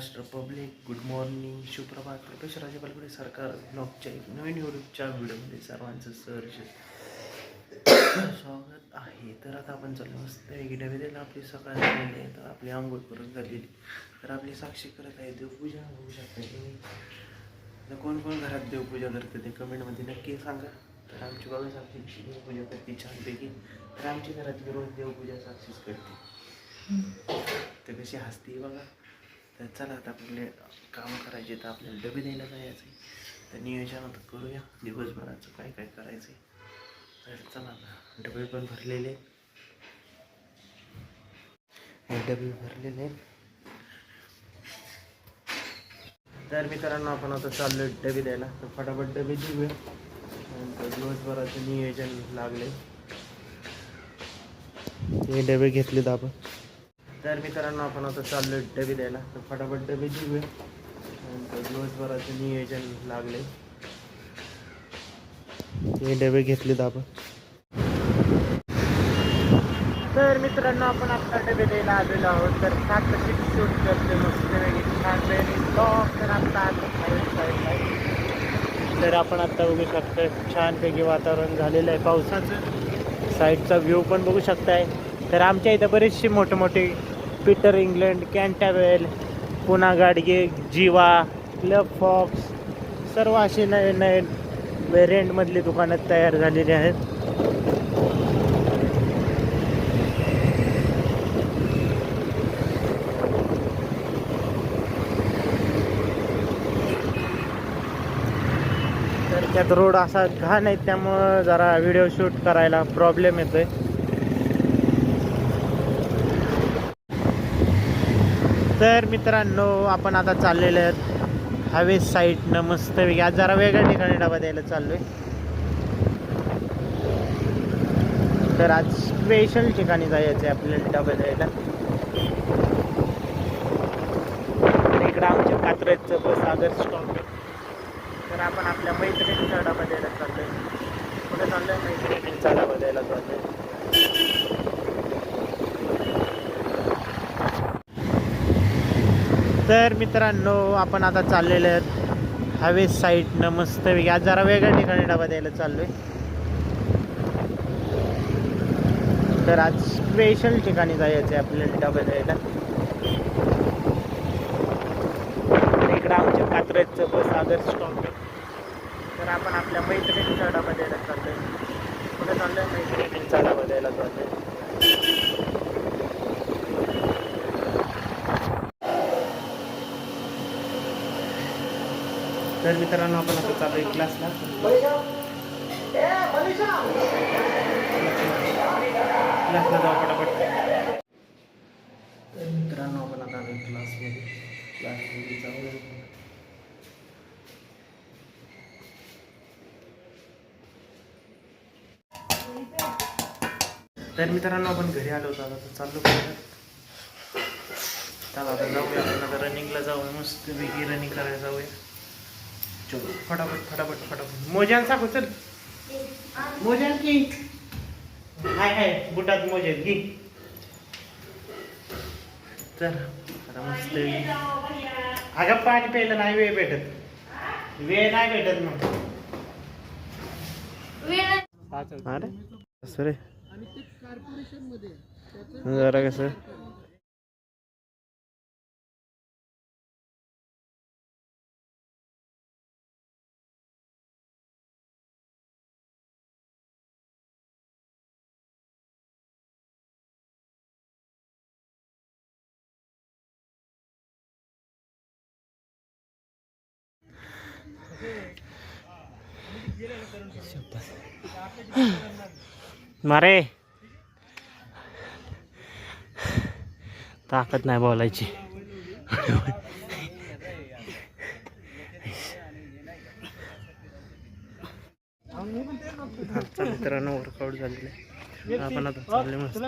Maharashtra public good morning सुप्रभात. प्रकाश राजेपालकडे सरकार ब्लॉगच्या एक नवीन यूट्यूबच्या व्हिडिओमध्ये सर्वांचं सहर्ष स्वागत आहे. तर आता आपण चाललो मस्त एक डबे द्यायला आपली सकाळ झालेली आहे. तर आपली आंघोळ करून झालेली. तर आपली साक्षी करत आहे देवपूजा होऊ शकते तुम्ही तर कोण कोण घरात देवपूजा करते ते कमेंटमध्ये नक्की सांगा. तर आमची बाबा साक्षी देवपूजा करते छानपैकी. तर आमची घरातली रोज देवपूजा साक्षीच करते. तर कशी हसते बघा. तर चला आता आपले कामं करायचे तर आपल्याला डबे द्यायला जायचं आहे. तर नियोजन आता करूया. दिवसभराचं काय काय करायचं आहे तर चला आता डबे पण भरलेले. डबे भरलेले. तर मित्रांनो आपण आता चाललो डबे द्यायला. तर फटाफट डबे देऊया नंतर दिवसभराचं नियोजन लागले हे डबे घेतलेत आपण. तर मित्रांनो आपण आता चाललो डबे द्यायला. तर फटाफट डबे देऊया नंतर दिवसभराचं नियोजन लागले. हे डबे घेतलेत आपण. तर मित्रांनो आपण आपला डबे द्यायला आलेलो आहोत. तर सात कशी शूट करते मस्त छान तर आता तर आपण आता बघू शकतो छानपैकी वातावरण झालेलं आहे पावसाचं. साईडचा व्ह्यू पण बघू शकताय. तर आमच्या इथं बरेचसे मोठे मोठे पीटर इंग्लंड कॅन्टावेल पुन्हा गाडगे जीवा क्लब फॉक्स सर्व असे नवीन नवीन व्हेरियंटमधली दुकानं तयार झालेली आहेत. तर त्यात रोड असा घाण आहे त्यामुळं जरा व्हिडिओ शूट करायला प्रॉब्लेम येतोय. तर मित्रांनो आपण आता चाललेले आहेत. हवे साईडनं मस्त आज जरा वेगळ्या ठिकाणी डबा द्यायला चाललोय. तर आज स्पेशल ठिकाणी जायचं आहे आपल्याला डबा द्यायला. इकडं आमच्या कात्रजचं बस आदर स्टॉप आहे. तर आपण आपल्या मैत्रिणीचा डबा द्यायला चाललोय. कुठे चाललोय? मैत्रिणींचा डबा द्यायला चाललोय. तर मित्रांनो आपण आता चाललेले आहेत हवे साईडनं मस्त आज जरा वेगळ्या ठिकाणी डबा द्यायला चाललोय. तर आज स्पेशल ठिकाणी जायचं आहे आपल्याला डबा द्यायला. इकडं आमच्या कात्रजचं बस आगर स्टॉप तर आपण आपल्या मैत्रिणीचा डबा द्यायला चाललोय. कुठे चांगलं मैत्रिणींचा डबा द्यायला चाललोय. तर मित्रांनो आपण आता चालू आहे क्लासला क्लासला जाऊ पटापट. तर मित्रांनो आपण आता आलो क्लासमध्ये क्लासमध्ये जाऊ तर मित्रांनो आपण घरी आलो होतो. आता तर चाललो चला आता जाऊया. आपण आता रनिंगला जाऊया. मस्त वेगळी रनिंग करायला जाऊया. चलो। फटाफट फटाफट फटाफट. मोजान सांगू चल. मोजान की? हाय हाय बुटात मोजेल की? तर आता मस्त अगं पाणी प्यायला नाही वेळ भेटत. वेळ नाही भेटत मग. अरे कसं रे? जरा कसं? मारे. ताकद नाही बोलायची. मित्रांनो वर्कआउट झालेलं आहे. आपण आता चालले मस्त